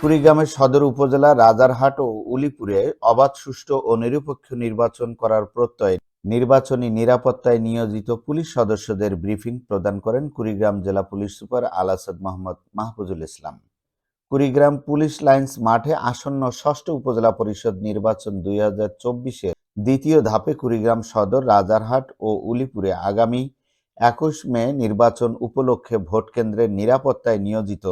কুড়িগ্রামের সদর উপজেলা রাজারহাট ও উলিপুরে অবাধ, সুষ্ঠু ও নিরপেক্ষ নির্বাচন করার প্রত্যয়ে নির্বাচনী নিরাপত্তায় নিয়োজিত পুলিশ সদস্যদের ব্রিফিং প্রদান করেন কুড়িগ্রাম জেলা police super Alasad Mohammad Mahfuzul Islam. Kurigram police lines মাঠে আসন্ন ষষ্ঠ উপজেলা পরিষদ নির্বাচন দুই হাজার চব্বিশের দ্বিতীয় ধাপে কুড়িগ্রাম সদর, রাজারহাট ও উলিপুরে আগামী একুশ মে নির্বাচন উপলক্ষে ভোট কেন্দ্রের নিরাপত্তায় নিয়োজিত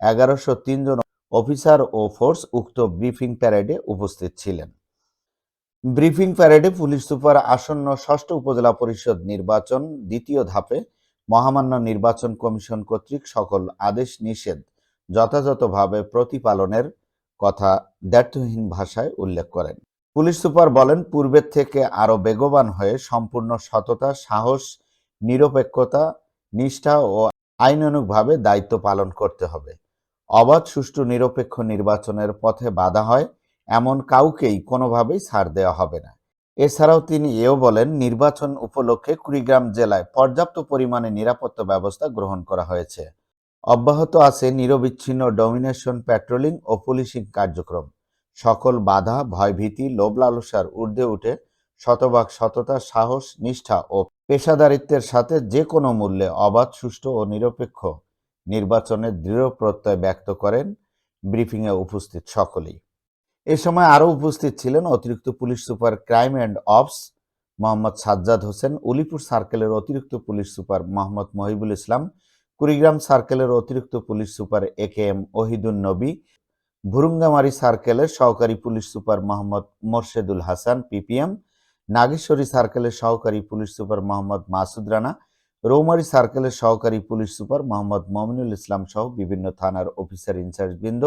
এগারোশো জন অফিসার ও ফোর্স উক্ত ব্রিফিং প্যারেডে উপস্থিত ছিলেন। ব্রিফিং প্যারেডে পুলিশ সুপার আসন্ন ষষ্ঠ উপজেলা পরিষদ নির্বাচন, দ্বিতীয় ধাপে মহামান্য নির্বাচন কমিশন কর্তৃক সকল আদেশ নিষেধ যথাযথভাবে প্রতিপালনের কথা দ্ব্যর্থহীন ভাষায় উল্লেখ করেন। পুলিশ সুপার বলেন, পূর্বের থেকে আরও বেগবান হয়ে সম্পূর্ণ সততা, সাহস, নিরপেক্ষতা, নিষ্ঠা ও আইনানুগভাবে দায়িত্ব পালন করতে হবে। অবাধ, সুষ্ঠু, নিরপেক্ষ নির্বাচনের পথে বাধা হয়, এমন কাউকেই কোনোভাবেই ছাড় দেওয়া হবে না। এছাড়াও তিনি এও বলেন, নির্বাচন উপলক্ষে কুড়িগ্রাম জেলায় পর্যাপ্ত পরিমাণে নিরাপত্তা ব্যবস্থা গ্রহণ করা হয়েছে। অব্যাহত আছে নিরবিচ্ছিন্ন ডমিনেশন, প্যাট্রোলিং ও পুলিশিং কার্যক্রম। সকল বাধা, ভয়ভীতি লোভ লালসার ঊর্ধ্বে উঠে শতভাগ সততা, সাহস, নিষ্ঠা ও পেশাদারিত্বের সাথে যে কোনো মূল্যে অবাধ, সুষ্ঠু ও নিরপেক্ষ নির্বাচনের দৃঢ় প্রত্যয় ব্যক্ত করেন ব্রিফিংয়ে উপস্থিত সকলেই। এ সময় আরও উপস্থিত ছিলেন অতিরিক্ত police super crime and ops Mohammad Sajjad Hossain, Ulipur সার্কেলের অতিরিক্ত পুলিশ সুপার মোহাম্মদ মহিবুল ইসলাম, কুড়িগ্রাম সার্কেলের অতিরিক্ত police super A K M Ohidun Nabi, Bhurungamari সার্কেলের সহকারী police super Mohammad Morshedul Hasan PPM Nageshwari সার্কেলের সহকারী পুলিশ সুপার মোহাম্মদ মাসুদ রানা রৌমারী সার্কেলের সহকারী পুলিশ সুপার মোহাম্মদ মমিনুল ইসলাম সহ বিভিন্ন থানার অফিসার ইনচার্জ বৃন্দ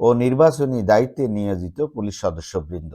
ও নির্বাচনী দায়িত্বে নিয়োজিত পুলিশ সদস্যবৃন্দ।